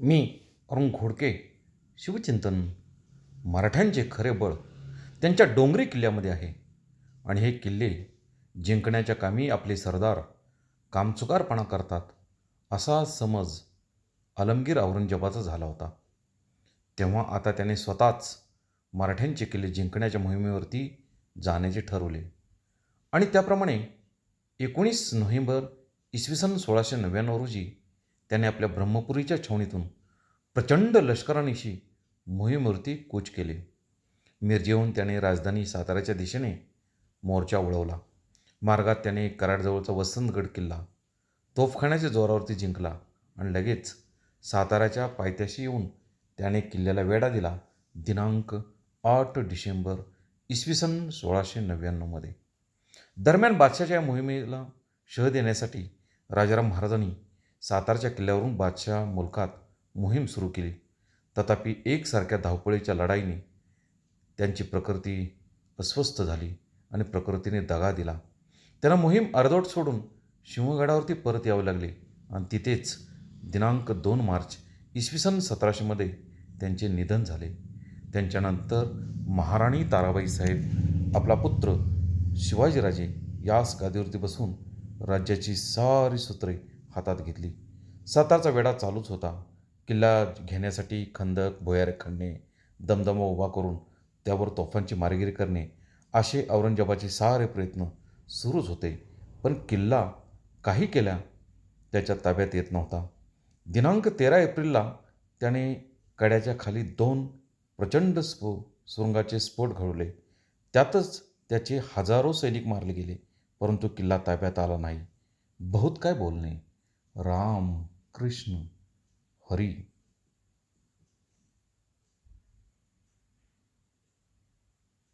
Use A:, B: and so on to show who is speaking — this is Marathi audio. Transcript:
A: मी अरुण घोडके शिवचिंतन मराठ्यांचे खरे बळ त्यांच्या डोंगरी किल्ल्यामध्ये आहे. आणि हे किल्ले जिंकण्याच्या कामी आपले सरदार कामचुकारपणा करतात असा समज आलमगीर औरंगजेबाचा झाला होता. तेव्हा आता त्याने स्वतःच मराठ्यांचे किल्ले जिंकण्याच्या मोहिमेवरती जाण्याचे ठरवले. आणि त्याप्रमाणे एकोणीस नोव्हेंबर इसवी सन सोळाशे नव्याण्णव रोजी त्याने आपल्या ब्रह्मपुरीच्या छावणीतून प्रचंड लष्करानिशी मोहिमेवरती कूच केले. मिरजेहून त्याने राजधानी साताऱ्याच्या दिशेने मोर्चा वळवला. मार्गात त्याने कराडजवळचा वसंतगड किल्ला तोफखान्याच्या जोरावरती जिंकला आणि लगेच साताऱ्याच्या पायथ्याशी येऊन त्याने किल्ल्याला वेढा दिला. दिनांक आठ डिसेंबर इसवी सन सोळाशे नव्याण्णवमध्ये दरम्यान बादशाच्या या मोहिमेला शह देण्यासाठी राजाराम महाराजांनी सातारच्या किल्ल्यावरून बादशाह मुलखात मोहीम सुरू केली. तथापि एकसारख्या धावपळीच्या लढाईने त्यांची प्रकृती अस्वस्थ झाली आणि प्रकृतीने दगा दिला. त्यांना मोहीम अर्धवट सोडून शिवगडावरती परत यावे लागले आणि तिथेच दिनांक दोन मार्च इसवी सन सतराशेमध्ये त्यांचे निधन झाले. त्यांच्यानंतर महाराणी ताराबाई साहेब आपला पुत्र शिवाजीराजे यास गादीवरती बसून राज्याची सारी सूत्रे हातात घेतली. सातारचा वेढा चालूच होता. किल्ला घेण्यासाठी खंदक भुयार खणणे दमदमा उभा करून त्यावर तोफांची मारगिरी करणे असे औरंगजेबाचे सारे प्रयत्न सुरूच होते. पण किल्ला काही केल्या त्याच्या ताब्यात येत नव्हता. दिनांक तेरा एप्रिलला त्याने कड्याच्या खाली दोन प्रचंड स्फो सुरुंगाचे स्फोट घडवले. त्यातच त्याचे हजारो सैनिक मारले गेले परंतु किल्ला ताब्यात आला नाही. बहुत काय बोलणे. राम कृष्ण हरी.